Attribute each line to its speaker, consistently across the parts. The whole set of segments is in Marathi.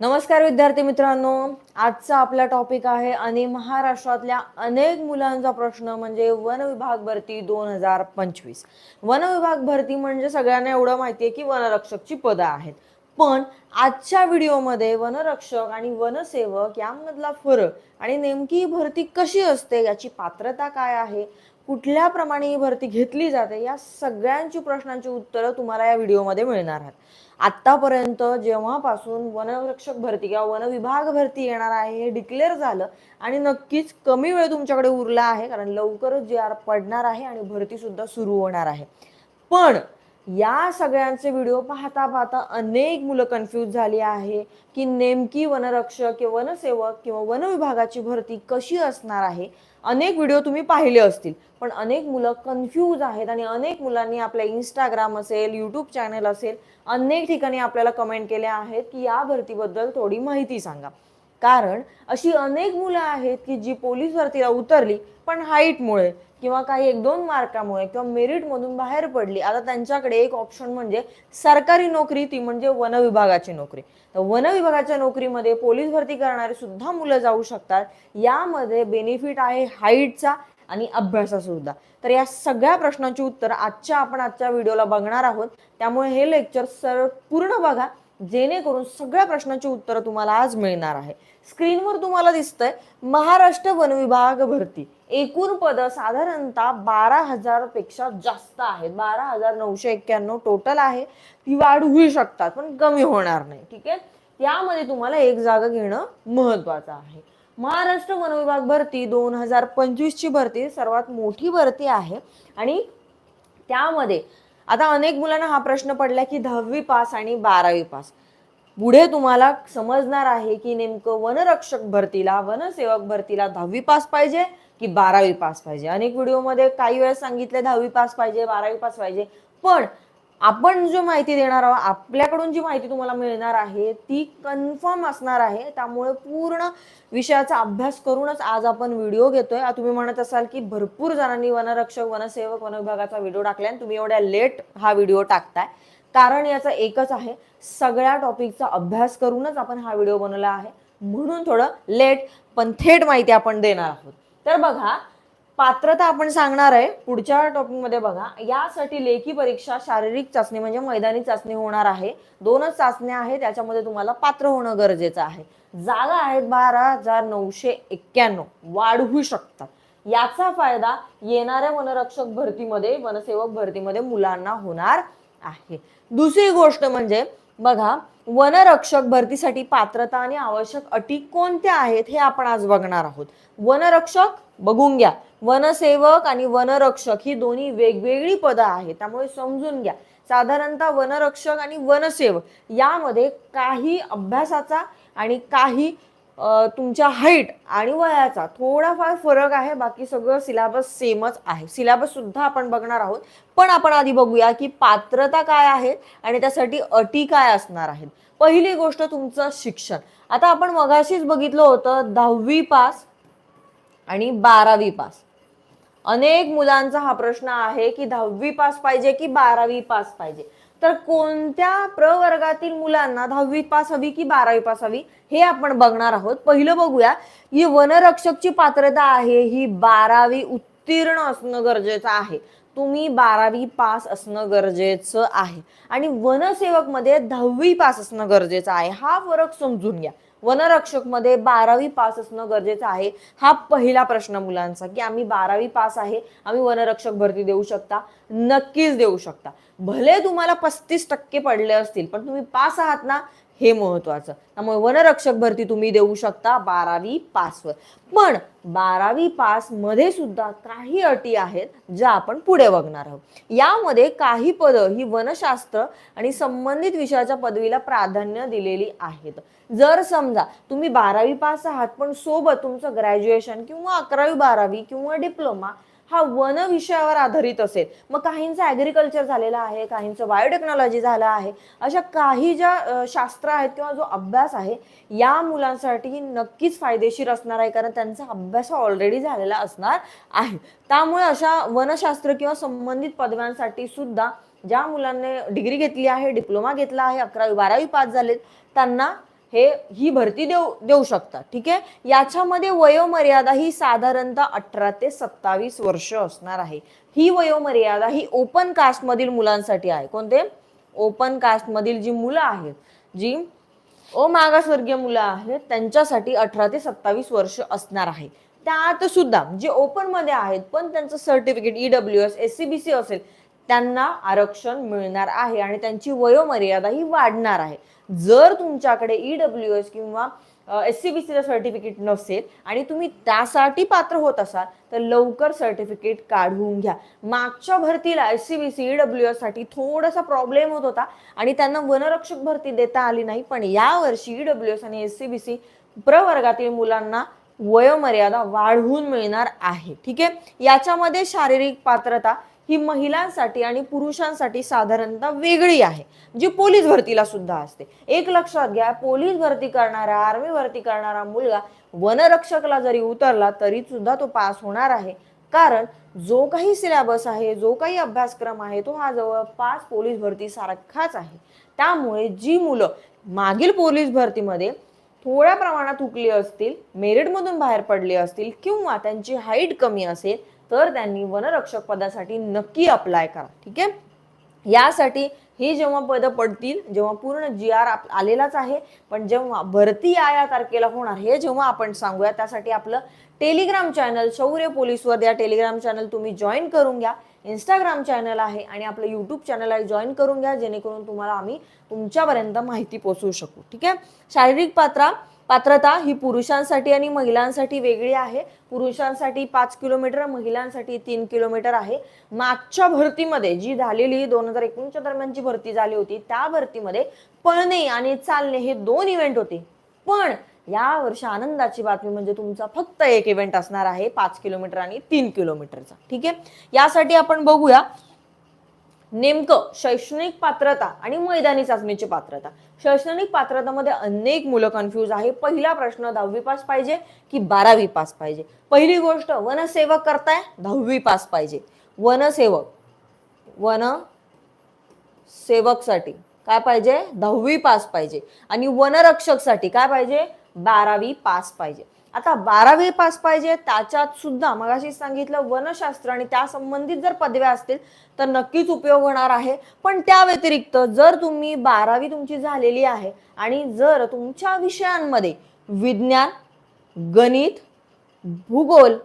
Speaker 1: नमस्कार विद्यार्थी मित्रांनो. आजचा आपला टॉपिक आहे आणि महाराष्ट्रातल्या अनेक मुलांचा प्रश्न म्हणजे वन विभाग भरती दोन हजार पंचवीस. वन विभाग भरती म्हणजे सगळ्यांना एवढं माहिती आहे की वनरक्षकची पदं आहेत. पण आजच्या व्हिडिओमध्ये वनरक्षक आणि वनसेवक यामधला फरक आणि नेमकी भरती कशी असते याची पात्रता काय आहे? कुठल्या प्रमाणे ही भरती घेतली जाते या सगळ्यांची प्रश्नांची उत्तरं तुम्हाला या व्हिडिओमध्ये मिळणार आहेत. आत्तापर्यंत जेव्हापासून वनरक्षक भरती किंवा वनविभाग भरती येणार आहे हे डिक्लेअर झालं आणि नक्कीच कमी वेळ तुमच्याकडे उरला आहे कारण लवकरच जी आर पडणार आहे आणि भरतीसुद्धा सुरू होणार आहे. पण या सगळ्यांचे व्हिडिओ पाहता पाहता अनेक मुलं कन्फ्यूज झाली आहे की नेमकी वनरक्षक किंवा वनसेवक किंवा वन विभागाची भरती कशी असणार आहे? अनेक व्हिडिओ तुम्ही पाहिले असतील पण अनेक मुलं कन्फ्यूज आहेत आणि अनेक मुलांनी आपल्या इंस्टाग्राम असेल यूट्यूब चॅनल असेल अनेक ठिकाणी आपल्याला कमेंट केल्या आहेत की या भरतीबद्दल थोडी माहिती सांगा. कारण अशी अनेक मुलं आहेत की जी पोलीस भरतीला उतरली पण हाईटमुळे किंवा काही एक दोन मार्कामुळे किंवा मेरिटमधून बाहेर पडली आता त्यांच्याकडे एक ऑप्शन म्हणजे सरकारी नोकरी ती म्हणजे वन विभागाची नोकरी. तर वन विभागाच्या नोकरीमध्ये पोलीस भरती करणारे सुद्धा मुलं जाऊ शकतात. यामध्ये बेनिफिट आहे हाईटचा आणि अभ्यासासुद्धा. तर या सगळ्या प्रश्नांची उत्तर आजच्या आपण आजच्या व्हिडिओला बघणार आहोत. त्यामुळे हे लेक्चर सर पूर्ण बघा. जेणेकरून सगळ्या प्रश्नांची उत्तरं तुम्हाला आज मिळणार आहे. स्क्रीनवर तुम्हाला दिसतंय महाराष्ट्र वन विभाग भरती. एकूण पदं साधारणतः बारा हजारपेक्षा जास्त आहेत. बारा हजार नऊशे एक्क्याण्णव टोटल आहे. ती वाढ होऊ शकतात पण कमी होणार नाही. ठीक आहे? त्यामध्ये तुम्हाला एक जागा घेणं महत्वाचं आहे. महाराष्ट्र वन विभाग भरती दोन हजार पंचवीसची भरती सर्वात मोठी भरती आहे. आणि त्यामध्ये आता अनेक मुलांना हा प्रश्न पडला की दहावी पास आणि बारावी पास. पुढे तुम्हाला समजणार आहे की नेमकं वनरक्षक भरतीला वनसेवक भरतीला दहावी पास पाहिजे की बारावी पास पाहिजे? अनेक व्हिडिओमध्ये काही वेळेस सांगितले दहावी पास पाहिजे बारावी पास पाहिजे. पण आपण जो माहिती देणार आहोत आपल्याकडून जी माहिती तुम्हाला मिळणार आहे ती कन्फर्म असणार आहे. त्यामुळे पूर्ण विषयाचा अभ्यास करूनच आज आपण व्हिडिओ घेतोय. तुम्ही म्हणत असाल की भरपूर जणांनी वनरक्षक वनसेवक वन विभागाचा व्हिडिओ टाकलाय आणि तुम्ही एवढ्या लेट हा व्हिडिओ टाकताय. कारण याचं एकच आहे सगळ्या टॉपिकचा अभ्यास करूनच आपण हा व्हिडिओ बनवला आहे. म्हणून थोडं लेट पण थेट माहिती आपण देणार आहोत. तर बघा पात्रता आपण सांगणार आहे पुढच्या टॉपिकमध्ये बघा. यासाठी लेखी परीक्षा शारीरिक चाचणी म्हणजे मैदानी चाचणी होणार आहे. दोनच चाचण्या आहेत त्याच्यामध्ये तुम्हाला पात्र होणं गरजेचं आहे. जागा आहेत बारा हजार नऊशे एक्क्याण्णव. वाढवू शकतात. याचा फायदा येणाऱ्या वनरक्षक भरतीमध्ये वनसेवक भरतीमध्ये मुलांना होणार आहे. दुसरी गोष्ट म्हणजे बघा वनरक्षक भरतीसाठी पात्रता आणि आवश्यक अटी कोणत्या आहेत हे आपण आज बघणार आहोत. वनरक्षक बघून घ्या. वनसेवक आणि वनरक्षक ही दोन्ही वेगवेगळी पदं आहेत त्यामुळे समजून घ्या. साधारणतः वनरक्षक आणि वनसेवक यामध्ये काही अभ्यासाचा आणि काही तुमच्या हाईट आणि वयाचा थोडाफार फरक आहे बाकी सगळं सिलेबस सेमच आहे. सिलेबस सुद्धा आपण बघणार आहोत. पण आपण आधी बघूया की पात्रता काय आहे आणि त्यासाठी अटी काय असणार आहेत. पहिली गोष्ट तुमचं शिक्षण. आता आपण मगाशीच बघितलं होतं दहावी पास आणि बारावी पास. अनेक मुलांचा हा प्रश्न आहे की दहावी पास पाहिजे की बारावी पास पाहिजे? तर कोणत्या प्रवर्गातील मुलांना दहावी पास हवी की बारावी पास हवी हे आपण बघणार आहोत. पहिलं बघूया. ही वनरक्षकची पात्रता आहे. ही बारावी उत्तीर्ण असणं गरजेचं आहे. तुम्ही बारावी पास असणं गरजेचं आहे. आणि वनसेवकमध्ये दहावी पास असणं गरजेचं आहे. हा फरक समजून घ्या. वनरक्षकमध्ये बारावी पास असणं गरजेचं आहे हा पहिला प्रश्न मुलांचा की आम्ही बारावी पास आहे आम्ही वनरक्षक भरती देऊ शकता? नक्कीच देऊ शकता. भले तुम्हाला पस्तीस टक्के पडले असतील पण तुम्ही पास आहात ना हे महत्वाचं. त्यामुळे वनरक्षक भरती तुम्ही देऊ शकता बारावी पासवर. पण बारावी पासमध्ये सुद्धा काही अटी आहेत ज्या आपण पुढे बघणार आहोत. यामध्ये काही पदं ही वनशास्त्र आणि संबंधित विषयाच्या पदवीला प्राधान्य दिलेली आहेत. जर समजा तुम्ही बारावी पास आहात पण सोबत तुमचं ग्रॅज्युएशन किंवा अकरावी बारावी किंवा डिप्लोमा हा वन विषयावर आधारित असेल. मग काहींचं ॲग्रिकल्चर झालेलं आहे काहींचं बायोटेक्नॉलॉजी झालं आहे. अशा काही ज्या शास्त्र आहेत किंवा जो अभ्यास आहे या मुलांसाठी नक्कीच फायदेशीर असणार आहे. कारण त्यांचा अभ्यास ऑलरेडी झालेला असणार आहे. त्यामुळे अशा वनशास्त्र किंवा संबंधित पदव्यांसाठी सुद्धा ज्या मुलांनी डिग्री घेतली आहे डिप्लोमा घेतला आहे अकरावी बारावी पास झालेत त्यांना हे ही भरती देऊ देऊ शकतात ठीक आहे? याच्यामध्ये वयोमर्यादा ही साधारणतः अठरा ते सत्तावीस वर्ष असणार आहे. ही वयोमर्यादा ही ओपन कास्टमधील मुलांसाठी आहे. कोणते? ओपन कास्टमधील जी मुलं आहेत जी ओ मागासवर्गीय मुलं आहेत त्यांच्यासाठी अठरा ते सत्तावीस वर्ष असणार आहे. त्यात सुद्धा जे ओपनमध्ये आहेत पण त्यांचं certificate E W S S C B C असेल त्यांना आरक्षण मिळणार आहे आणि त्यांची वयोमर्यादा ही वाढणार आहे. जर तुमच्याकडे ई डब्ल्यू एस किंवा एस सी बी सीचं सर्टिफिकेट नसेल आणि तुम्ही त्यासाठी पात्र होत असाल तर लवकर सर्टिफिकेट काढून घ्या. मागच्या भरतीला S C B C W एससाठी थोडासा प्रॉब्लेम होत होता आणि त्यांना वनरक्षक भरती देता आली नाही. पण यावर्षी ई डब्ल्यू एस आणि एस सी बी सी प्रवर्गातील मुलांना वयोमर्यादा वाढवून मिळणार आहे. ठीक आहे? याच्यामध्ये शारीरिक पात्रता ही महिलांसाठी आणि पुरुषांसाठी साधारणतः वेगळी आहे जी पोलीस भरतीला सुद्धा असते. एक लक्षात घ्या पोलीस भरती करणारा आर्मी भरती करणारा मुलगा वनरक्षकला जरी उतरला तरी सुद्धा तो पास होणार आहे. कारण जो काही सिलेबस आहे जो काही अभ्यासक्रम आहे तो हा जवळपास पोलीस भरती सारखाच आहे. त्यामुळे जी मुलं मागील पोलीस भरतीमध्ये थोड्या प्रमाणात हुकली असतील मेरिटमधून बाहेर पडली असतील किंवा त्यांची हाईट कमी असेल तर त्यांनी वनरक्षक पदासाठी नक्की अप्लाय करा. ठीक आहे? यासाठी ही जेव्हा पदं पडतील जेव्हा पूर्ण जी आर आलेलाच आहे पण जेव्हा भरती या या तारखेला होणार हे जेव्हा आपण सांगूया त्यासाठी आपलं टेलिग्राम चॅनल शौर्य पोलीसवर या टेलिग्राम चॅनल तुम्ही जॉईन करून घ्या. इंस्टाग्राम चॅनल आहे आणि आपलं यूट्यूब चॅनल आहे जॉईन करून घ्या जेणेकरून तुम्हाला आम्ही तुमच्यापर्यंत माहिती पोचवू शकू. ठीक आहे? शारीरिक पात्रा पात्रता ही पुरुषांसाठी आणि महिलांसाठी वेगळी आहे. पुरुषांसाठी पाच किलोमीटर महिलांसाठी तीन किलोमीटर आहे. मागच्या भरतीमध्ये जी झालेली दोन हजार एकोणीसच्या दरम्यानची भरती झाली होती त्या भरतीमध्ये पळणे आणि चालणे हे दोन इव्हेंट होते. पण या वर्षी आनंदाची बातमी म्हणजे तुमचा फक्त एक इव्हेंट असणार आहे पाच किलोमीटर आणि तीन किलोमीटरचा. ठीक आहे? यासाठी आपण बघूया नेमकं शैक्षणिक पात्रता आणि मैदानी चाचणीची पात्रता. शैक्षणिक पात्रतामध्ये अनेक मुलं कन्फ्यूज आहे. पहिला प्रश्न दहावी पास पाहिजे की बारावी पास पाहिजे? पहिली गोष्ट वनसेवक करताय दहावी पास पाहिजे. वनसेवक वन सेवकसाठी काय पाहिजे? दहावी पास पाहिजे. आणि वनरक्षकसाठी काय पाहिजे? बारावी पास पाहिजे. आता बारावी पास पाहिजे त्याच्यात सुद्धा मगाशी सांगितलं वनशास्त्र आणि त्या संबंधित जर पदव्या असतील तर नक्कीच उपयोग होणार आहे. पण त्या व्यतिरिक्त जर तुम्ही बारावी तुमची झालेली आहे आणि जर तुमच्या विषयांमध्ये विज्ञान गणित भूगोल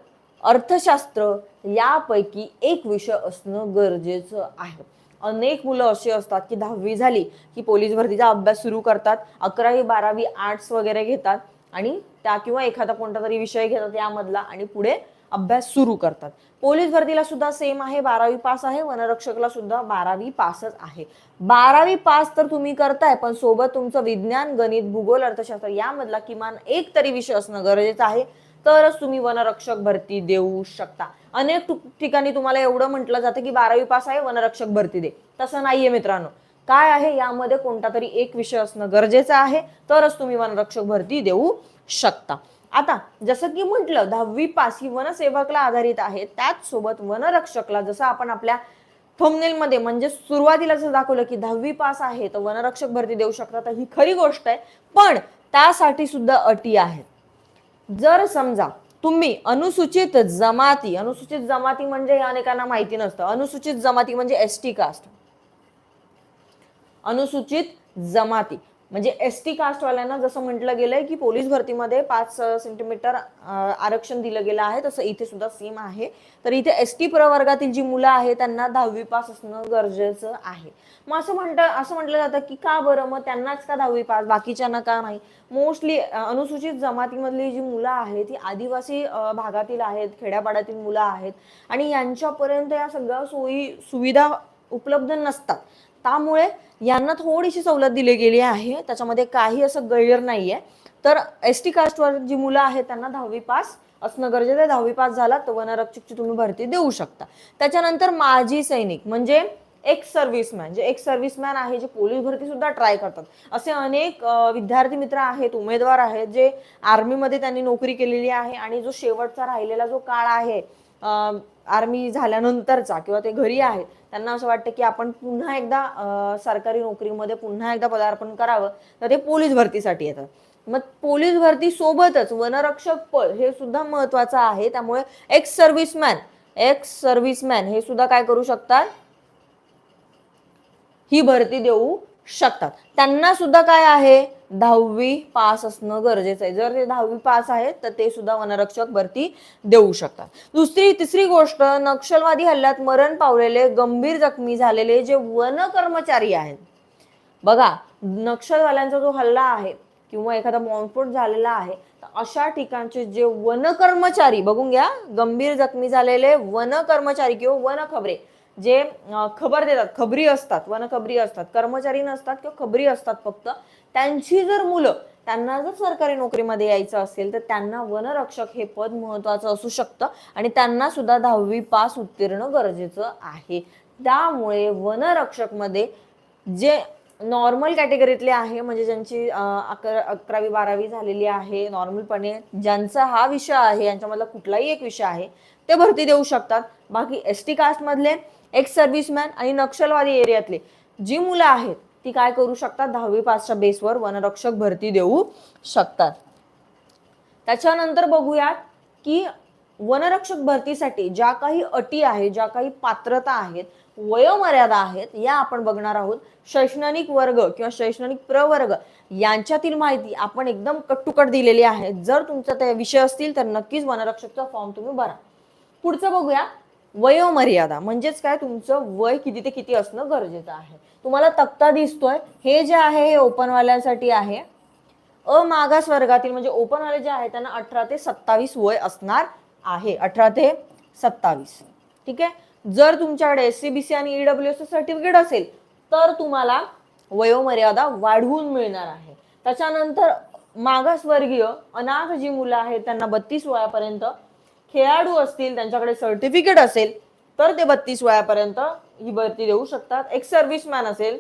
Speaker 1: अर्थशास्त्र यापैकी एक विषय असणं गरजेचं आहे. अनेक मुलं अशी असतात की दहावी झाली की पोलीस भरतीचा अभ्यास सुरू करतात अकरावी बारावी आर्ट्स वगैरे घेतात आणि त्या किंवा एखादा कोणता तरी विषय घेतात यामधला आणि पुढे अभ्यास सुरू करतात. पोलीस भरतीला सुद्धा सेम आहे बारावी पास आहे वनरक्षकला सुद्धा बारावी पासच आहे. बारावी पास तर तुम्ही करताय पण सोबत तुमचं विज्ञान गणित भूगोल अर्थशास्त्र यामधला किमान एक तरी विषय असणं गरजेचं आहे. तरच तुम्ही वनरक्षक भरती देऊ शकता. अनेक ठिकाणी तुम्हाला एवढं म्हटलं जातं की बारावी पास आहे वनरक्षक भरती दे. तसं नाहीये मित्रांनो. काय आहे? यामध्ये कोणता तरी एक विषय असणं गरजेचं आहे. तरच तुम्ही वनरक्षक भरती देऊ शकता. आता जसं की म्हटलं दहावी पास ही वनसेवकला आधारित आहे. त्याच सोबत वनरक्षकला जसं आपण आपल्या thumbnail मध्ये म्हणजे सुरुवातीला जसं दाखवलं की दहावी पास आहे तर वनरक्षक भरती देऊ शकतात ही खरी गोष्ट आहे. पण त्यासाठी सुद्धा अटी आहेत. जर समजा तुम्ही अनुसूचित जमाती अनुसूचित जमाती म्हणजे हे अनेकांना माहिती नसतं. अनुसूचित जमाती म्हणजे एस टी कास्ट. अनुसूचित जमाती. म्हणजे एस टी कास्टवाल्यांना जसं म्हटलं गेलंय की पोलीस भरतीमध्ये पाच सेंटीमीटर आरक्षण दिलं गेलं आहे तसं इथे सुद्धा सेम आहे. तर इथे एस टी प्रवर्गातील जी मुलं आहेत त्यांना दहावी पास असणं गरजेचं आहे. मग असं म्हणतं असं म्हटलं जातं की का बरं? मग त्यांनाच का दहावी पास? बाकीच्यांना का नाही? मोस्टली अनुसूचित जमातीमधली जी मुलं आहेत ती आदिवासी भागातील आहेत खेड्यापाड्यातील मुलं आहेत आणि यांच्यापर्यंत या सगळ्या सोयी सुविधा उपलब्ध नसतात. त्यामुळे यांना थोडीशी सवलत दिली गेली आहे. त्याच्यामध्ये काही असं गैर नाहीये. तर एस टी कास्टवर जी मुलं आहेत त्यांना दहावी पास असणं गरजेचं आहे. दहावी पास झाला तर वनरक्षकची तुम्ही भरती देऊ शकता. त्याच्यानंतर माजी सैनिक म्हणजे एक्स सर्व्हिसमॅन जे एक्स सर्व्हिसमॅन आहे जे पोलीस भरती सुद्धा ट्राय करतात. असे अनेक विद्यार्थी मित्र आहेत उमेदवार आहेत जे आर्मीमध्ये त्यांनी नोकरी केलेली आहे आणि जो शेवटचा राहिलेला जो काळ आहे आर्मी झाल्यानंतरचा किंवा ते घरी आहेत त्यांना असं वाटतं की आपण पुन्हा एकदा सरकारी नोकरीमध्ये पुन्हा एकदा पदार्पण करावं तर ते पोलीस भरतीसाठी येतात. मग पोलीस भरती सोबतच वनरक्षक पद हे सुद्धा महत्वाचं आहे. त्यामुळे एक्स सर्व्हिसमॅन एक्स सर्व्हिसमॅन हे सुद्धा काय करू शकतात? ही भरती देऊ शकतात. त्यांना सुद्धा काय आहे? दहावी पास असणं गरजेचं आहे. जर ते दहावी पास आहेत तर ते सुद्धा वनरक्षक भरती देऊ शकतात. दुसरी तिसरी गोष्ट नक्षलवादी हल्ल्यात मरण पावलेले गंभीर जखमी झालेले जे वन कर्मचारी आहेत. बघा नक्षलवाल्यांचा जो हल्ला आहे किंवा एखादा बॉम्बस्फोट झालेला आहे तर अशा ठिकाणचे जे वन कर्मचारी बघून घ्या गंभीर जखमी झालेले वन कर्मचारी किंवा वन खबरे जे खबर देतात खबरी असतात वनखबरी असतात कर्मचारी नसतात किंवा खबरी असतात फक्त त्यांची जर मुलं त्यांना जर सरकारी नोकरीमध्ये यायचं असेल तर त्यांना वनरक्षक हे पद महत्वाचं असू शकतं आणि त्यांना सुद्धा दहावी पास उत्तीर्ण गरजेचं आहे. त्यामुळे वनरक्षकमध्ये जे नॉर्मल कॅटेगरीतले आहे म्हणजे ज्यांची अकरा अकरावी बारावी झालेली आहे नॉर्मलपणे ज्यांचा हा विषय आहे यांच्यामधला कुठलाही एक विषय आहे ते भरती देऊ शकतात. बाकी एस टी कास्टमधले एक्स सर्व्हिसमॅन आणि नक्षलवादी एरियातले. जी मुलं आहेत ती काय करू शकतात? दहावी पासच्या बेसवर वनरक्षक भरती देऊ शकतात. त्याच्यानंतर बघूयात की वनरक्षक भरतीसाठी ज्या काही अटी आहेत ज्या काही पात्रता आहेत वयोमर्यादा आहेत या आपण बघणार आहोत. शैक्षणिक वर्ग किंवा शैक्षणिक प्रवर्ग यांच्यातील माहिती आपण एकदम कट्टुकट दिलेली आहे. जर तुमचा ते विषय असतील तर नक्कीच वनरक्षकचा फॉर्म तुम्ही भरा. पुढचं बघूया. वयोमर्यादा म्हणजेच काय? तुमचं वय किती ते किती असणं गरजेचं आहे. तुम्हाला तक्ता दिसतोय. हे जे आहे हे ओपनवाल्यांसाठी आहे. अमागास वर्गातील म्हणजे ओपनवाले जे आहे त्यांना अठरा ते सत्तावीस वय असणार आहे. अठरा ते सत्तावीस. ठीक आहे? जर तुमच्याकडे एस सी बी सी आणि ईडब्ल्यू एस सर्टिफिकेट असेल तर तुम्हाला वयोमर्यादा वाढवून मिळणार आहे. त्याच्यानंतर मागासवर्गीय अनाथ जी मुलं आहेत त्यांना बत्तीस वयापर्यंत खेळाडू असतील त्यांच्याकडे सर्टिफिकेट असेल तर ते बत्तीस वयापर्यंत ही भरती देऊ शकतात. एक सर्व्हिसमॅन असेल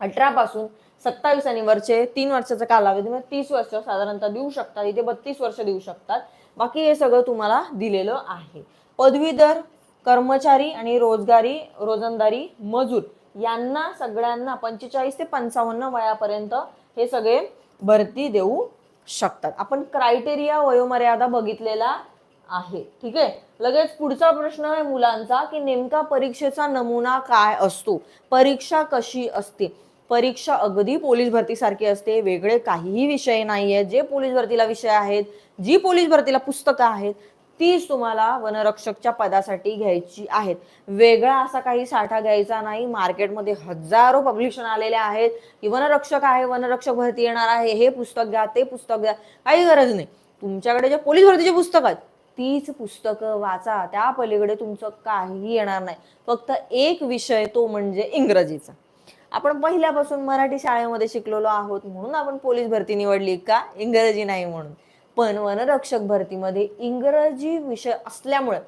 Speaker 1: अठरा पासून सत्तावीस आणि वरचे तीन वर्षाचा कालावधी म्हणजे तीस वर्ष साधारणतः देऊ शकतात. इथे बत्तीस वर्ष देऊ शकतात. बाकी हे सगळं तुम्हाला दिलेलं आहे. पदवीधर कर्मचारी आणि रोजगारी रोजंदारी मजूर यांना सगळ्यांना पंचेचाळीस ते पंचावन्न वयापर्यंत हे सगळे भरती देऊ शकतात. आपण क्रायटेरिया वयोमर्यादा बघितलेला आहे. ठीक आहे? लगेच पुढचा प्रश्न आहे मुलांचा की नेमका परीक्षेचा नमुना काय असतो? परीक्षा कशी असते? परीक्षा अगदी पोलीस भरतीसारखी असते वेगळे काहीही विषय नाही आहेत जे पोलीस भरतीला विषय आहेत जी पोलीस भरतीला पुस्तकं आहेत तीच तुम्हाला वनरक्षकच्या पदासाठी घ्यायची आहेत. वेगळा असा काही साठा घ्यायचा नाही. मार्केटमध्ये हजारो पब्लिशन आलेले आहेत की वनरक्षक आहे वनरक्षक भरती येणार आहे हे पुस्तक घ्या ते पुस्तक घ्या. काही गरज नाही. तुमच्याकडे जे पोलीस भरतीचे पुस्तक आहेत तीच पुस्तकं वाचा. त्या पलीकडे तुमचं काही येणार नाही. फक्त एक विषय तो म्हणजे इंग्रजीचा. आपण पहिल्यापासून मराठी शाळेमध्ये शिकलेलो आहोत म्हणून आपण पोलीस भरती निवडली का? इंग्रजी नाही म्हणून. पण वनरक्षक भरतीमध्ये इंग्रजी विषय असल्यामुळे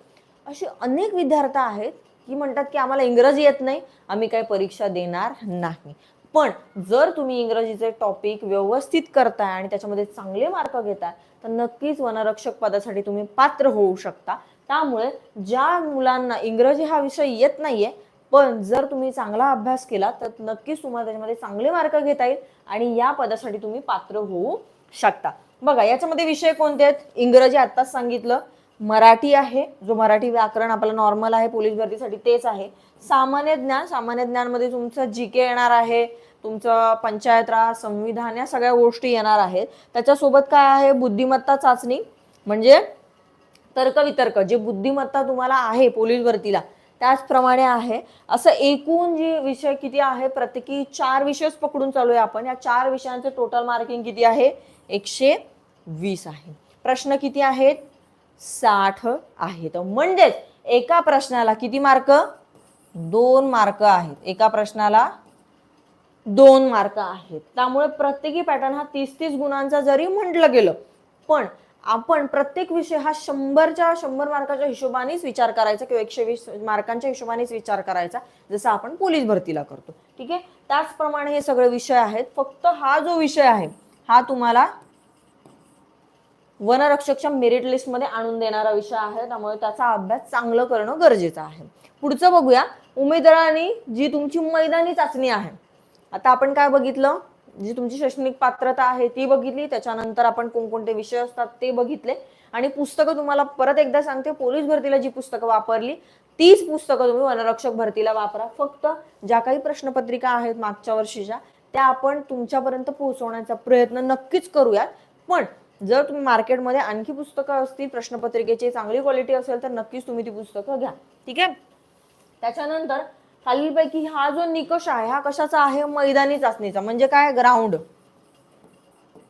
Speaker 1: असे अनेक विद्यार्थी आहेत की म्हणतात की आम्हाला इंग्रजी येत नाही. आम्ही काही परीक्षा देणार नाही. पण जर तुम्ही इंग्रजीचे टॉपिक व्यवस्थित करताय आणि त्याच्यामध्ये चांगले मार्क घेताय तर नक्कीच वनरक्षक पदासाठी तुम्ही पात्र होऊ शकता. त्यामुळे ज्या मुलांना इंग्रजी हा विषय येत नाहीये पण जर तुम्ही चांगला अभ्यास केला तर नक्कीच तुम्हाला त्याच्यामध्ये चांगले मार्क घेता येईल आणि या पदासाठी तुम्ही पात्र होऊ शकता. बघा याच्यामध्ये विषय कोणते आहेत? इंग्रजी आत्ताच सांगितलं. मराठी आहे जो मराठी व्याकरण आपलं नॉर्मल आहे पोलीस भरतीसाठी तेच आहे. सामान्य ज्ञान सामान्य ज्ञानमध्ये तुमचं जी के येणार आहे तुमचं पंचायत राज संविधान या सगळ्या गोष्टी येणार आहेत. त्याच्यासोबत काय आहे? बुद्धिमत्ता चाचणी म्हणजे तर्कवितर्क जे बुद्धिमत्ता तुम्हाला आहे पोलीस भरतीला त्याचप्रमाणे आहे. असं एकूण जे विषय किती आहे प्रत्येकी चार विषयच पकडून चालू आहे आपण. या चार विषयांचे टोटल मार्किंग किती आहे? एकशे वीस आहे. प्रश्न किती आहेत? साठ आहेत म्हणजेच एका प्रश्नाला किती मार्क? दोन मार्क आहेत. एका प्रश्नाला दोन मार्क आहेत. त्यामुळे प्रत्येकी पॅटर्न हा तीस तीस गुणांचा जरी म्हटलं गेलं पण आपण प्रत्येक विषय हा शंभरच्या शंभर मार्काच्या हिशोबानेच विचार करायचा किंवा एकशे वीस मार्कांच्या हिशोबानेच विचार करायचा जसं आपण पोलीस भरतीला करतो. ठीक आहे? त्याचप्रमाणे हे सगळे विषय आहेत. फक्त हा जो विषय आहे हा तुम्हाला वनरक्षकच्या मेरिट लिस्टमध्ये आणून देणारा विषय आहे. त्यामुळे त्याचा अभ्यास चांगलं करणं गरजेचं आहे. पुढचं बघूया. उमेदवारांनी जी तुमची मैदानी चाचणी आहे. आता आपण काय बघितलं? जी तुमची शैक्षणिक पात्रता आहे ती बघितली. त्याच्यानंतर आपण कोणकोणते विषय असतात ते बघितले. आणि पुस्तकं तुम्हाला परत एकदा सांगते. पोलीस भरतीला जी पुस्तकं वापरली तीच पुस्तकं तुम्ही वनरक्षक भरतीला वापरा. फक्त ज्या काही प्रश्नपत्रिका आहेत मागच्या वर्षीच्या त्या आपण तुमच्यापर्यंत पोहोचवण्याचा प्रयत्न नक्कीच करूयात. पण जर तुम्ही मार्केटमध्ये आणखी पुस्तकं असतील प्रश्नपत्रिकेची चांगली क्वालिटी असेल तर नक्कीच तुम्ही ती पुस्तकं घ्या. ठीक आहे? त्याच्यानंतर खालीलपैकी हा जो निकष आहे हा कशाचा आहे? मैदानी चाचणीचा. म्हणजे काय? ग्राउंड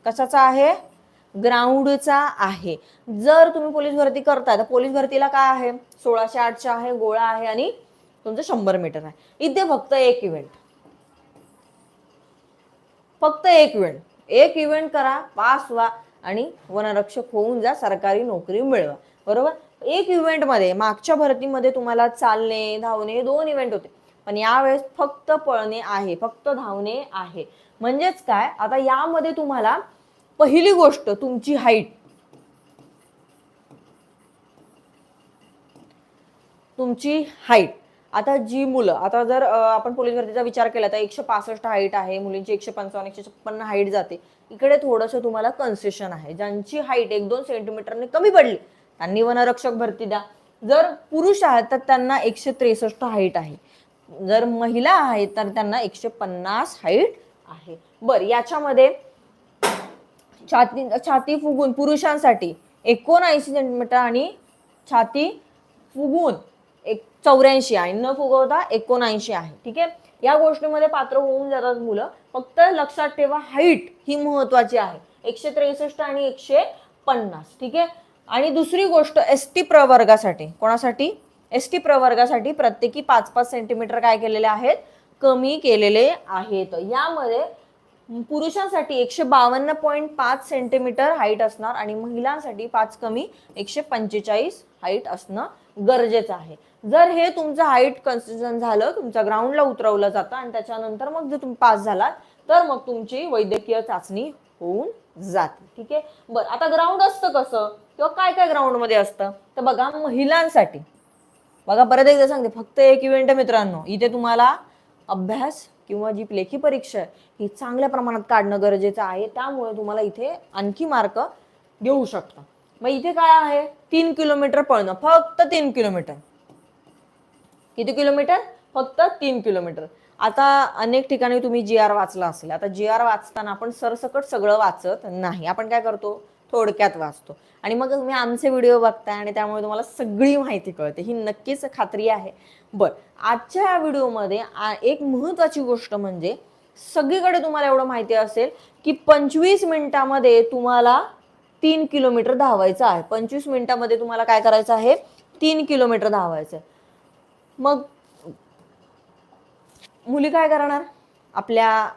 Speaker 1: कशाचा आहे? ग्राउंडचा आहे. जर तुम्ही पोलीस भरती करताय तर पोलीस भरतीला काय आहे? सोळाशे आठशे आहे गोळा आहे आणि तुमचं शंभर मीटर आहे. इथे फक्त एक इव्हेंट फक्त एक इव्हेंट एक इव्हेंट करा पास व्हा. आणि वनरक्षक होऊन जा सरकारी नोकरी मिळवा. बरोबर? एक इव्हेंटमध्ये मागच्या भरतीमध्ये तुम्हाला चालणे धावणे हे दोन इव्हेंट होते. पण यावेळेस फक्त पळणे आहे फक्त धावणे आहे. म्हणजेच काय? आता यामध्ये तुम्हाला पहिली गोष्ट तुमची हाईट तुमची हाईट आता जी मुलं आता जर आपण पोलीस भरतीचा विचार केला तर एकशे पासष्ट हाईट आहे मुलींची एकशे पंचावन्न एकशे छप्पन्न हाईट जाते. इकडे थोडंसं तुम्हाला कन्सेशन आहे. ज्यांची हाईट एक दोन सेंटीमीटरने कमी पडली त्यांनी वनरक्षक भरती द्या. जर पुरुष आहेत तर त्यांना एकशे त्रेसष्ट हाईट आहे. जर महिला आहेत तर त्यांना एकशे पन्नास हाईट आहे. बर याच्यामध्ये छाती छाती फुगून पुरुषांसाठी एकोणऐंशी सेंटीमीटर आणि छाती फुगून चौऱ्याऐंशी आहे. न फुगवता एकोणऐंशी आहे. ठीक आहे? या गोष्टीमध्ये पात्र होऊन जातात मुलं. फक्त लक्षात ठेवा हाईट ही महत्वाची आहे. एकशे त्रेसष्ट आणि एकशे पन्नास. ठीक आहे? आणि दुसरी गोष्ट एस टी प्रवर्गासाठी. कोणासाठी? एस टी प्रवर्गासाठी प्रत्येकी पाच पाच सेंटीमीटर काय केलेले आहेत? कमी केलेले आहेत. यामध्ये पुरुषांसाठी एकशे बावन्न पॉईंट पाच सेंटीमीटर हाईट असणार आणि महिलांसाठी पाच कमी एकशे पंचेचाळीस हाईट असणं गरजेचं आहे. जर हे तुमचं हाईट कन्सिजन झालं तुमच्या ग्राउंडला उतरवलं जातं आणि त्याच्यानंतर मग जर तुम्ही पास झालात तर मग तुमची वैद्यकीय चाचणी होऊन जाते. ठीक आहे? बरं आता ग्राउंड असतं कसं? किंवा काय काय ग्राउंडमध्ये असतं? तर बघा महिलांसाठी. बघा परत एकदा सांगते फक्त एक इव्हेंट मित्रांनो. इथे तुम्हाला अभ्यास किंवा जी लेखी परीक्षा आहे ही चांगल्या प्रमाणात काढणं गरजेचं आहे. त्यामुळे तुम्हाला इथे आणखी मार्क देऊ शकता. मग इथे काय आहे? तीन किलोमीटर पळणं. फक्त तीन किलोमीटर. किती किलोमीटर? फक्त तीन किलोमीटर. आता अनेक ठिकाणी तुम्ही जी आर वाचला असेल. आता जी आर वाचताना आपण सरसकट सगळं वाचत नाही. आपण काय करतो? थोडक्यात वाचतो. आणि मग तुम्ही आमचे व्हिडिओ बघताय आणि त्यामुळे तुम्हाला सगळी माहिती कळते. ही नक्कीच खात्री आहे. बर आजच्या या व्हिडिओमध्ये एक महत्वाची गोष्ट म्हणजे सगळीकडे तुम्हाला एवढं माहिती असेल की पंचवीस मिनिटामध्ये तुम्हाला तीन किलोमीटर धावायचं आहे. पंचवीस मिनिटामध्ये तुम्हाला काय करायचं आहे? तीन किलोमीटर धावायचं आहे मग मुली काय करणार? आपल्या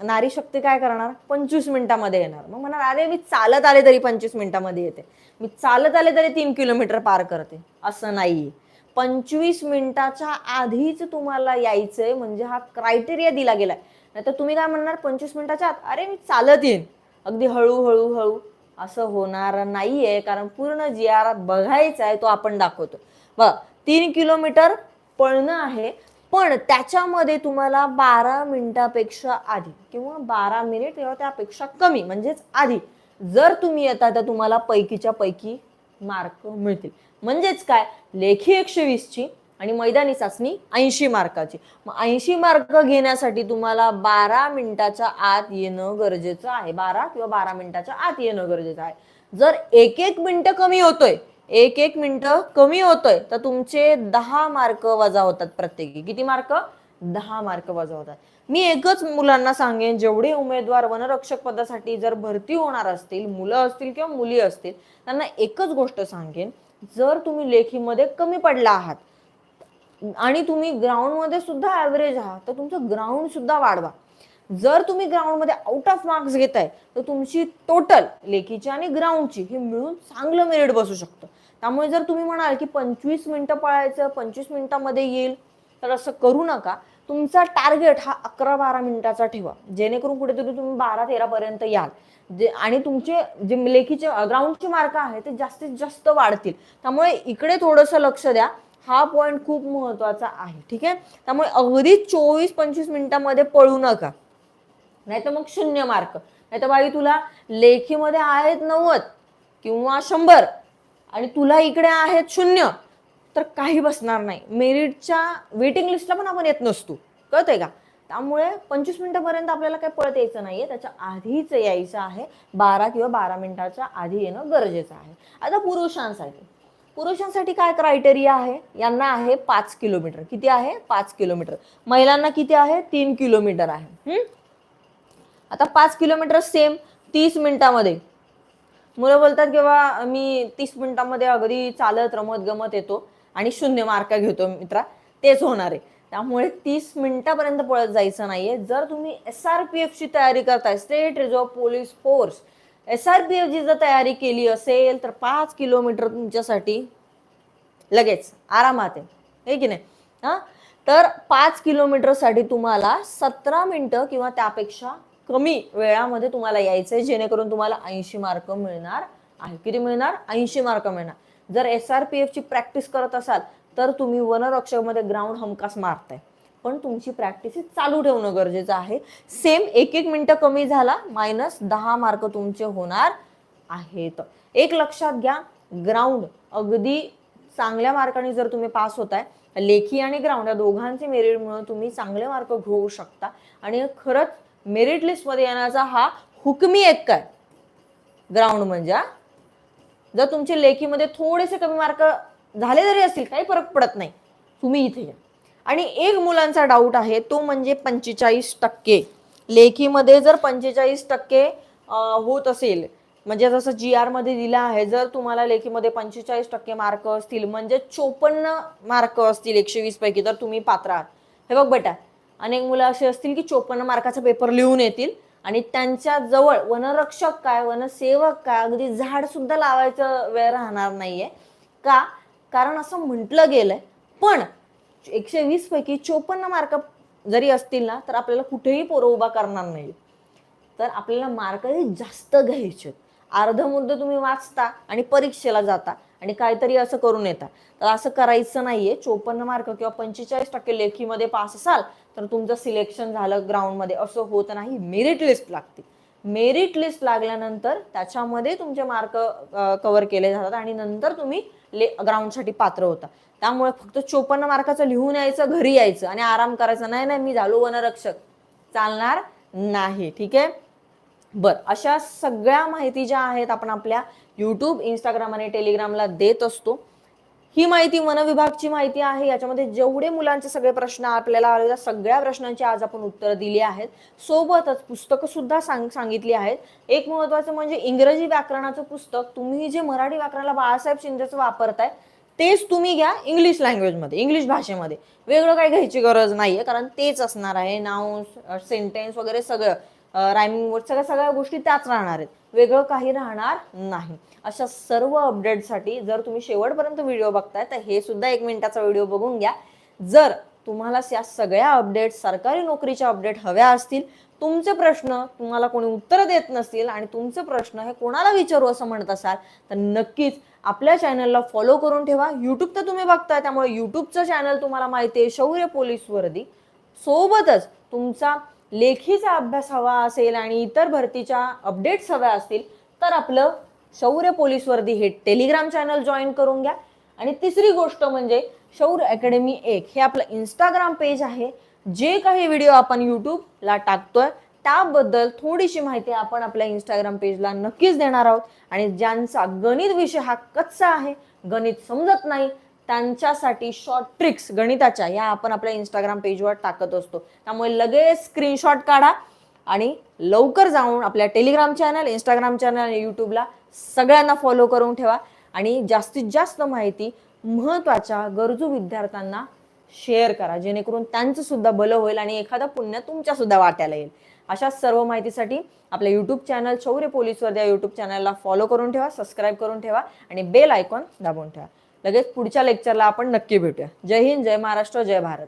Speaker 1: नारी शक्ती काय करणार? पंचवीस मिनिटामध्ये येणार. मग म्हणणार अरे मी चालत आले तरी पंचवीस मिनिटामध्ये येते. मी चालत आले तरी तीन किलोमीटर पार करते. असं नाही पंचवीस मिनिटाच्या आधीच तुम्हाला यायचंय म्हणजे हा क्रायटेरिया दिला गेलाय. नाहीतर तुम्ही काय म्हणणार पंचवीस मिनिटाच्या आत अरे मी चालत येईन. अगदी हळूहळू हळू. असं होणार नाहीये कारण पूर्ण जी आर बघायचा आहे तो आपण दाखवतो. बघा तीन किलोमीटर पळणं आहे पण त्याच्यामध्ये तुम्हाला बारा मिनिटापेक्षा आधी किंवा बारा मिनिट किंवा त्यापेक्षा कमी म्हणजेच आधी जर तुम्ही येता तर तुम्हाला पैकीच्या पैकी मार्क मिळतील. म्हणजेच काय? लेखी एकशे वीसची आणि मैदानी चाचणी ऐंशी मार्काची. मग ऐंशी मार्क घेण्यासाठी तुम्हाला बारा मिनिटाच्या आत येणं गरजेचं आहे. बारा किंवा बारा मिनिटाच्या आत येणं गरजेचं आहे. जर एक एक मिनिटं कमी होतोय एक एक मिनिटं कमी होतोय तर तुमचे दहा मार्क वजा होतात प्रत्येकी. किती मार्क? दहा मार्क वजा होतात. मी एकच मुलांना सांगेन जेवढे उमेदवार वनरक्षक पदासाठी जर भरती होणार असतील मुलं असतील किंवा मुली असतील त्यांना एकच गोष्ट सांगेन जर तुम्ही लेखीमध्ये कमी पडला आहात आणि तुम्ही ग्राउंडमध्ये सुद्धा ॲव्हरेज आहात तर तुमचं ग्राउंड सुद्धा वाढवा. जर तुम्ही ग्राउंडमध्ये आउट ऑफ मार्क्स घेताय तर तुमची टोटल लेखीची आणि ग्राउंडची ही मिळून चांगलं मेरिट बसू शकतं. त्यामुळे जर तुम्ही म्हणाल की पंचवीस मिनिटं पळायचं पंचवीस मिनिटामध्ये येईल तर असं करू नका. तुमचा टार्गेट हा अकरा बारा मिनिटाचा ठेवा. जेणेकरून कुठेतरी तुम्ही बारा तेरा पर्यंत याल. जे आणि तुमचे जे लेखीचे ग्राउंडचे मार्क आहे ते जास्तीत जास्त वाढतील. त्यामुळे इकडे थोडंसं लक्ष द्या. हा पॉईंट खूप महत्त्वाचा आहे ठीक आहे? त्यामुळे अगदी चोवीस पंचवीस मिनिटांमध्ये पळू नका. नाही तर मग शून्य मार्क नाही तर बाई तुला लेखीमध्ये आहेत नव्वद किंवा शंभर आणि तुला इकडे आहेत शून्य तर काही बसणार नाही. मेरिटच्या वेटिंग लिस्टला पण आपण येत नसतो. कळतंय का? त्यामुळे पंचवीस मिनिटापर्यंत आपल्याला काही पळत यायचं नाहीये. त्याच्या आधीच यायचं आहे. बारा किंवा बारा मिनिटाच्या आधी येणं गरजेचं आहे. आता पुरुषांसाठी. पुरुषांसाठी काय क्रायटेरिया आहे? यांना आहे पाच किलोमीटर किती आहे? पाच किलोमीटर महिलांना किती आहे? तीन किलोमीटर आहे. आता पाच किलोमीटर सेम तीस मिनिटामध्ये. मुलं बोलतात किंवा मी तीस मिनिटामध्ये अगदी चालत रमत गमत येतो आणि शून्य मार्क घेतो मित्रा. तेच होणार आहे. त्यामुळे तीस मिनिटापर्यंत पळत जायचं नाहीये. जर तुम्ही एस आर पी एफची तयारी करताय state reserve police force S R P एफची जर तयारी केली असेल तर पाच किलोमीटर तुमच्यासाठी लगेच आरामात आहे. की नाही? हा? तर पाच किलोमीटरसाठी तुम्हाला सतरा मिनटं किंवा त्यापेक्षा कमी वेळामध्ये तुम्हाला यायचं आहे जेणेकरून तुम्हाला ऐंशी मार्क मिळणार आहे. किती मिळणार? ऐंशी मार्क मिळणार. जर एस आर पी एफची प्रॅक्टिस करत असाल तर तुम्ही वनरक्षकमध्ये ग्राउंड हमखास मारताय. पण तुमची प्रॅक्टिस ही चालू ठेवणं गरजेचं आहे. सेम एक एक मिनिटं कमी झाला मायनस दहा मार्क तुमचे होणार आहेत. एक लक्षात घ्या ग्राउंड अगदी चांगल्या मार्काने जर तुम्ही पास होताय लेखी आणि ग्राउंड या दोघांचे मेरिट मिळून तुम्ही चांगले मार्क घेऊ शकता. आणि खरंच मेरिट लिस्टमध्ये येण्याचा हा हुकमी एक काय? ग्राउंड म्हणजे जर तुमचे लेखीमध्ये थोडेसे कमी मार्क झाले जरी असतील काही फरक पडत नाही. तुम्ही इथे या. आणि एक मुलांचा डाऊट आहे तो म्हणजे पंचेचाळीस टक्के. लेखीमध्ये जर पंचेचाळीस टक्के होत असेल म्हणजे जसं जी आरमध्ये दिलं आहे जर तुम्हाला लेखीमध्ये पंचेचाळीस टक्के मार्क असतील म्हणजे चोपन्न मार्क असतील एकशे वीस पैकी तर तुम्ही पात्र आहात. हे बघ बेटा अनेक मुलं असे असतील की चोपन्न मार्काचा पेपर लिहून येतील आणि त्यांच्या जवळ वनरक्षक काय वनसेवक काय अगदी झाड सुद्धा लावायचं वेळ राहणार नाहीये. का? कारण असं म्हटलं गेलंय. पण एकशे वीस पैकी चोपन्न मार्क जरी असतील ना तर आपल्याला कुठेही पोरं उभा करणार नाही तर आपल्याला मार्कही जास्त घ्यायचे अर्ध मुद्दे तुम्ही वाचता आणि परीक्षेला जाता आणि काहीतरी असं करून येता. तर असं करायचं नाहीये. चोपन्न मार्क किंवा पंचेचाळीस टक्के लेखीमध्ये पास असाल तर तुमचं सिलेक्शन झालं ग्राउंडमध्ये असं होत नाही. मेरिट लिस्ट लागते. मेरिट लिस्ट लागल्यानंतर त्याच्यामध्ये तुमचे मार्क कव्हर केले जातात आणि नंतर तुम्ही ले ग्राउंडसाठी पात्र होता. त्यामुळे फक्त चोपन्न मार्काचं लिहून यायचं घरी यायचं आणि आराम करायचा. नाही नाही मी झालो वनरक्षक. चालणार नाही. ठीक आहे? बर अशा सगळ्या माहिती ज्या आहेत आपण आपल्या युट्यूब इंस्टाग्राम आणि टेलिग्रामला देत असतो. ही माहिती वनविभागची माहिती आहे. याच्यामध्ये जेवढे मुलांचे सगळे प्रश्न आपल्याला आलेल्या सगळ्या प्रश्नांची आज आपण उत्तरं दिली आहेत. सोबतच पुस्तकं सुद्धा सांग सांगितली आहेत. एक महत्वाचं म्हणजे इंग्रजी व्याकरणाचं पुस्तक तुम्ही जे मराठी व्याकरणाला बाळासाहेब शिंदेचं वापरताय तेच तुम्ही घ्या इंग्लिश लँग्वेजमध्ये इंग्लिश भाषेमध्ये. वेगळं काही घ्यायची गरज नाही आहे कारण तेच असणार आहे. नाउन सेंटेन्स वगैरे सगळं रायमिंग वर्ड सगळ्या सगळ्या गोष्टी त्याच राहणार आहेत. वेगळं काही राहणार नाही. अशा सर्व अपडेटसाठी जर तुम्ही शेवटपर्यंत व्हिडिओ बघताय तर हे सुद्धा एक मिनिटाचा व्हिडिओ बघून घ्या. जर तुम्हाला या सगळ्या अपडेट सरकारी नोकरीच्या अपडेट हव्या असतील तुमचे प्रश्न तुम्हाला कोणी उत्तर देत नसतील आणि तुमचे प्रश्न हे कोणाला विचारू असं म्हणत असाल तर नक्कीच आपल्या चॅनलला फॉलो करून ठेवा. युट्यूब तर तुम्ही बघताय त्यामुळे युट्यूबचं चॅनल तुम्हाला माहिती आहे शौर्य पोलीस वर्दी सोबतच तुमचा लेखीचा अभ्यास हवा असेल आणि इतर भरतीच्या अपडेट्स हव्या असतील तर आपलं शौर्य पोलीस वर्दी हे टेलिग्राम चॅनल जॉईन करून घ्या. आणि तिसरी गोष्ट म्हणजे शौर्य अकॅडमी एक हे आपलं इंस्टाग्राम पेज आहे. जे काही व्हिडिओ आपण यूट्यूबला टाकतोय त्याबद्दल थोडीशी माहिती आपण आपल्या इंस्टाग्राम पेजला नक्कीच देणार आहोत. आणि ज्यांचा गणित विषय हा कच्चा आहे गणित समजत नाही त्यांच्यासाठी शॉर्ट ट्रिक्स गणिताच्या या आपण आपल्या इंस्टाग्राम पेजवर टाकत असतो. त्यामुळे लगेच स्क्रीनशॉट काढा आणि लवकर जाऊन आपल्या टेलिग्राम चॅनल इंस्टाग्राम चॅनल यूट्यूबला सगळ्यांना फॉलो करून ठेवा आणि जास्तीत जास्त माहिती महत्त्वाच्या गरजू विद्यार्थ्यांना शेअर करा. जेणेकरून त्यांचं सुद्धा भलं होईल आणि एखादा पुण्य तुमच्या सुद्धा वाट्याला येईल. अशा सर्व माहितीसाठी आपल्या यूट्यूब चॅनल शौर्य पोलीसवर या यूट्यूब चॅनलला फॉलो करून ठेवा सबस्क्राईब करून ठेवा आणि बेल आयकॉन दाबून ठेवा. लगेच पुढच्या लेक्चरला आपण नक्की भेटूया. जय हिंद जय महाराष्ट्र जय भारत.